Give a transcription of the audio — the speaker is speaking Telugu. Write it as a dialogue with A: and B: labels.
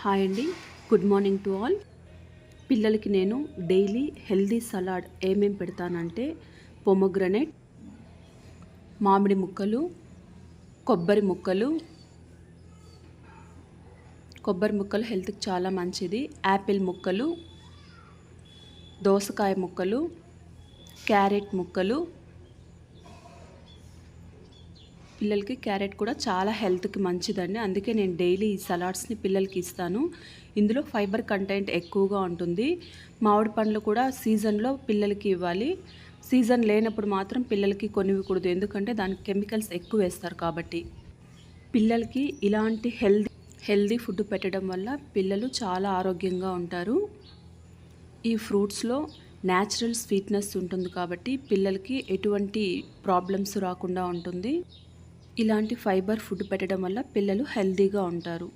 A: హాయ్ అండి. Good morning to all. పిల్లలకి నేను డైలీ హెల్దీ సలాడ్ ఏమేం పెడతానంటే పొమగ్రనేట్ మామిడి ముక్కలు కొబ్బరి ముక్కలు. కొబ్బరి ముక్కలు హెల్త్కి చాలా మంచిది. యాపిల్ ముక్కలు దోసకాయ ముక్కలు క్యారెట్ ముక్కలు. పిల్లలకి క్యారెట్ కూడా చాలా హెల్త్కి మంచిదండి. అందుకే నేను డైలీ ఈ సలాడ్స్ని పిల్లలకి ఇస్తాను. ఇందులో ఫైబర్ కంటెంట్ ఎక్కువగా ఉంటుంది. మామిడి పండ్లు కూడా సీజన్లో పిల్లలకి ఇవ్వాలి. సీజన్ లేనప్పుడు మాత్రం పిల్లలకి కొనివ్వకూడదు. ఎందుకంటే దానికి కెమికల్స్ ఎక్కువ వేస్తారు కాబట్టి. పిల్లలకి ఇలాంటి హెల్దీ హెల్దీ ఫుడ్ పెట్టడం వల్ల పిల్లలు చాలా ఆరోగ్యంగా ఉంటారు. ఈ ఫ్రూట్స్లో న్యాచురల్ స్వీట్నెస్ ఉంటుంది కాబట్టి పిల్లలకి ఎటువంటి ప్రాబ్లమ్స్ రాకుండా ఉంటుంది. ఇలాంటి ఫైబర్ ఫుడ్ పెట్టడం వల్ల పిల్లలు హెల్తీగా ఉంటారు.